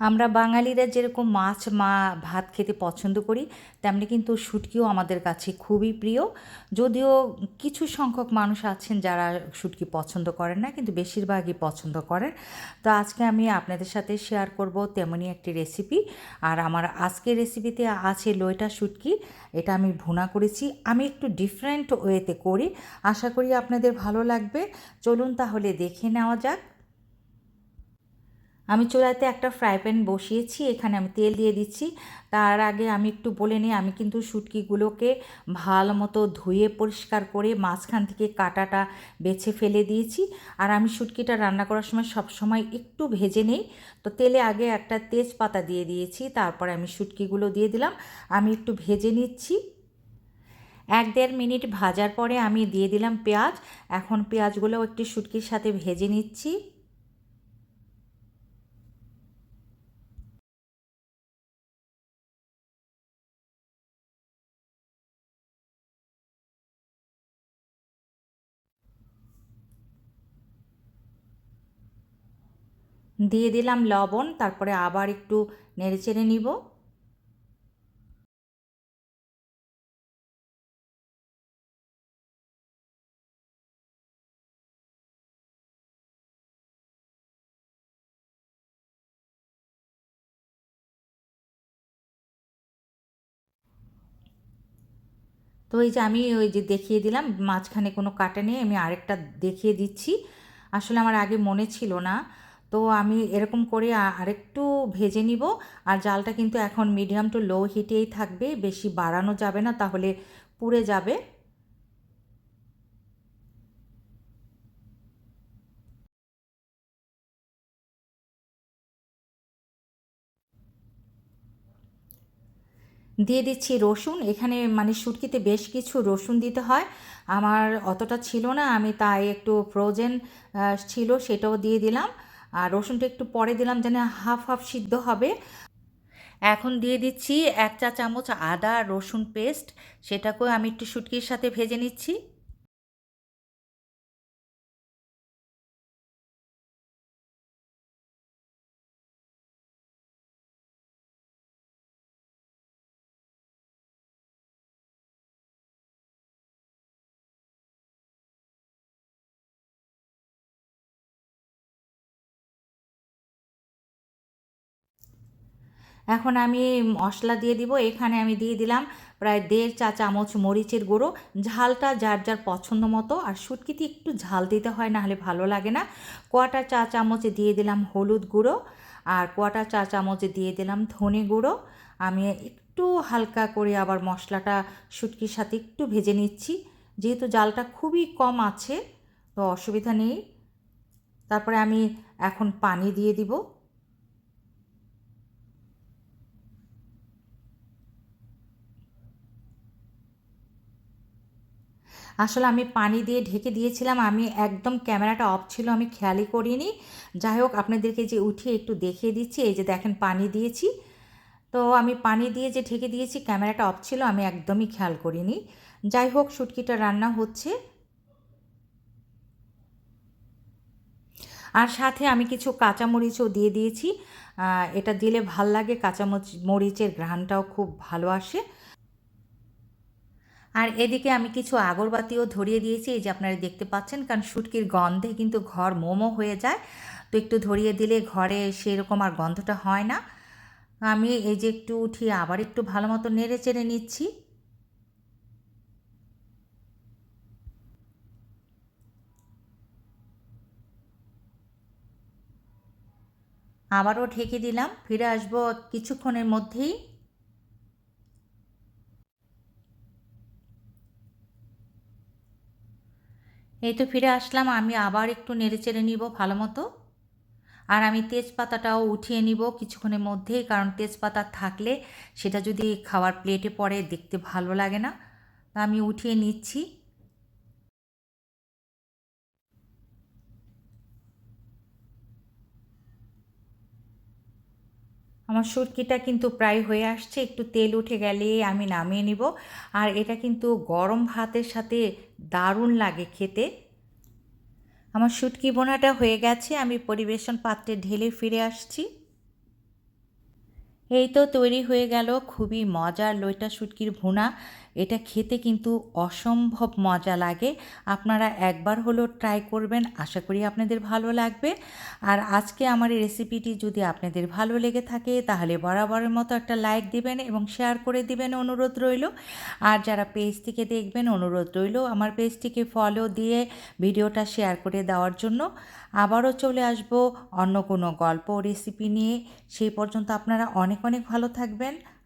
আমরা বাঙালিরা যেরকম মাছ, মা, ভাত খেতে পছন্দ করি, তেমনি কিন্তু শুটকিও আমাদের কাছে খুবই প্রিয়। যদিও কিছু সংখ্যক মানুষ আছেন যারা শুটকি পছন্দ করেন না, কিন্তু বেশিরভাগই পছন্দ করেন। তো আজকে আমি আপনাদের সাথে শেয়ার করব তেমনই একটি রেসিপি আর আমার আজকের রেসিপিতে আছে লইটা শুটকি, এটা আমি ভুনা করেছি। আমি একটু ডিফারেন্ট ওয়েতে করি। আশা করি আপনাদের ভালো লাগবে। চলুন তাহলে দেখে নেওয়া যাক। আমি চুলাতে একটা ফ্রাই প্যান বসিয়েছি, এখানে আমি তেল দিয়ে দিচ্ছি। তার আগে আমি একটু বলে নিই, আমি কিন্তু শুটকিগুলোকে ভালো মতো ধুয়ে পরিষ্কার করে মাঝখান থেকে কাটাটা বেছে ফেলে দিয়েছি। আর আমি শুটকিটা রান্না করার সময় সব সময় একটু ভেজে নেই। তো তেলে আগে একটা তেজপাতা দিয়ে দিয়েছি, তারপরে আমি শুটকিগুলো দিয়ে দিলাম। আমি একটু ভেজে নিচ্ছি। এক দেড় মিনিট ভাজার পরে আমি দিয়ে দিলাম পেঁয়াজ। এখন পেঁয়াজগুলো একটি শুটকির সাথে ভেজে নিচ্ছি। দিয়ে দিলাম লবণ, তারপরে আবার একটু নেড়ে চেড়ে নিব। তো এই যে আমি ওই যে দেখিয়ে দিলাম, মাঝখানে কোনো কাটা নেই, আমি আরেকটা দেখিয়ে দিচ্ছি। আসলে আমার আগে মনে ছিল না। তো আমি এরকম করে আরেকটু ভেজে নিব। আর জালটা কিন্তু এখন মিডিয়াম টু লো হিটেই থাকবে, বেশি বাড়ানো যাবে না, তাহলে পুড়ে যাবে। দিয়ে দিচ্ছি রসুন। এখানে মানে শুটকিতে বেশ কিছু রসুন দিতে হয়। আমার অতটা ছিল না, আমি তাই একটু ফ্রোজেন ছিল সেটাও দিয়ে দিলাম। আর রসুনটা একটু পরে দিলাম যেন হাফ হাফ সিদ্ধ হবে। এখন দিয়ে দিচ্ছি এক চা চামচ আদা রসুন পেস্ট, সেটাকেও আমি একটু শুটকির সাথে ভেজে নিচ্ছি। এখন আমি মশলা দিয়ে দিব, এখানে আমি দিয়ে দিলাম প্রায় দেড় চা চামচ মরিচের গুঁড়ো। ঝালটা যার যার পছন্দ মতো, আর শুটকিতে একটু ঝাল দিতে হয় না হলে ভালো লাগে না। কোয়াটা চা চামচ দিয়ে দিলাম হলুদ গুঁড়ো, আর কোয়াটা চা চামচ দিয়ে দিলাম ধনে গুঁড়ো। আমি একটু হালকা করে আবার মশলাটা শুটকির সাথে একটু ভেজে নিচ্ছি। যেহেতু জালটা খুবই কম আছে, তো অসুবিধা নেই। তারপরে আমি এখন পানি দিয়ে দিব। আসলে আমি পানি দিয়ে ঢেকে দিয়েছিলাম, আমি একদম ক্যামেরাটা অফ ছিল, আমি খেয়ালই করিনি। যাই হোক, আপনাদেরকে যে উঠিয়ে একটু দেখিয়ে দিচ্ছি, এই যে দেখেন পানি দিয়েছি। তো আমি পানি দিয়ে যে ঢেকে দিয়েছি, ক্যামেরাটা অফ ছিল, আমি একদমই খেয়াল করিনি। যাই হোক, শুটকিটা রান্না হচ্ছে। আর সাথে আমি কিছু কাঁচামরিচও দিয়ে দিয়েছি। এটা দিলে ভালো লাগে কাঁচামরিচের ঘ্রাণটাও খুব ভালো আসে। আর এদিকে আমি কিছু আগরবাতিও ধরিয়ে দিয়েছি, এই যে আপনারা দেখতে পাচ্ছেন, কারণ শুটকির গন্ধে কিন্তু ঘর মোমো হয়ে যায়। তো একটু ধরিয়ে দিলে ঘরে সেরকম আর গন্ধটা হয় না। আমি এই যে একটু উঠিয়ে আবার একটু ভালো মতো নেড়ে চেড়ে নিচ্ছি। আবারও ঢেকে দিলাম, ফিরে আসব কিছুক্ষণের মধ্যেই। এই তো ফিরে আসলাম, আমি আবার একটু নেড়ে চেড়ে নিব ভালো মতো। আর আমি তেজপাতাটাও উঠিয়ে নিব কিছুক্ষণের মধ্যেই, কারণ তেজপাতা থাকলে সেটা যদি খাওয়ার প্লেটে পড়ে, দেখতে ভালো লাগে না। আমি উঠিয়ে নিচ্ছি। আমার সুটকিটা কিন্তু প্রায় হয়ে আসছে, একটু তেল উঠে গেলে আমি নামিয়ে নিব। আর এটা কিন্তু গরম ভাতের সাথে দারুণ লাগে খেতে। আমার শুটকি বোনাটা হয়ে গেছে, আমি পরিবেশন পাত্রে ঢেলে ফিরে আসছি। এই তো তৈরি হয়ে গেল, খুবই মজার লইটা শুটকির ভুনা। এটা খেতে কিন্তু অসম্ভব মজা লাগে। আপনারা একবার হলো ট্রাই করবেন, আশা করি আপনাদের ভালো লাগবে। আর আজকে আমার এই রেসিপিটি যদি আপনাদের ভালো লেগে থাকে, তাহলে বরাবরের মতো একটা লাইক দিবেন এবং শেয়ার করে দিবেন অনুরোধ রইল। আর যারা পেজ থেকে দেখবেন, অনুরোধ রইল আমার পেজটিকে ফলো দিয়ে ভিডিওটা শেয়ার করে দেওয়ার জন্য। আবারও চলে আসব অন্য কোনো গল্প রেসিপি নিয়ে। সেই পর্যন্ত আপনারা অনেক অনেক ভালো থাকবেন।